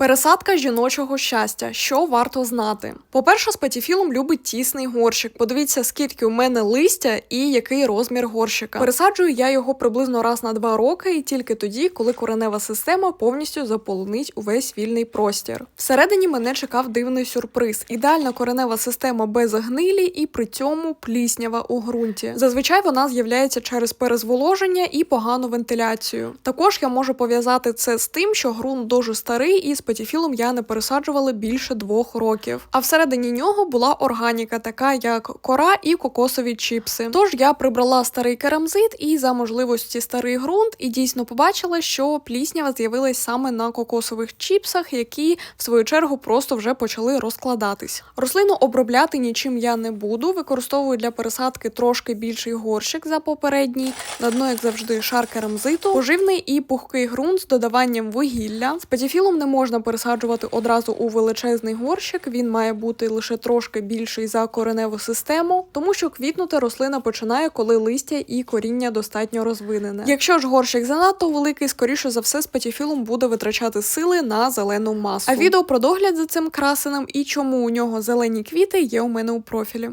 Пересадка жіночого щастя. Що варто знати? По-перше, спатіфілум любить тісний горщик. Подивіться, скільки у мене листя і який розмір горщика. Пересаджую я його приблизно раз на два роки, і тільки тоді, коли коренева система повністю заполонить увесь вільний простір. Всередині мене чекав дивний сюрприз. Ідеальна коренева система без гнилі і при цьому пліснява у ґрунті. Зазвичай вона з'являється через перезволоження і погану вентиляцію. Також я можу пов'язати це з тим, що ґрунт дуже старий і з патіфілом я не пересаджувала більше двох років. А всередині нього була органіка, така як кора і кокосові чіпси. Тож я прибрала старий керамзит і за можливості старий ґрунт, і дійсно побачила, що пліснява з'явилась саме на кокосових чіпсах, які в свою чергу просто вже почали розкладатись. Рослину обробляти нічим я не буду. Використовую для пересадки трошки більший горщик за попередній. На дно, як завжди, шар керамзиту, поживний і пухкий ґрунт з додаванням вугілля. З патіфілом не можна пересаджувати одразу у величезний горщик. Він має бути лише трошки більший за кореневу систему, тому що квітнути рослина починає, коли листя і коріння достатньо розвинене. Якщо ж горщик занадто великий, скоріше за все, з патіфілом буде витрачати сили на зелену масу. А відео про догляд за цим красеним і чому у нього зелені квіти є у мене у профілі.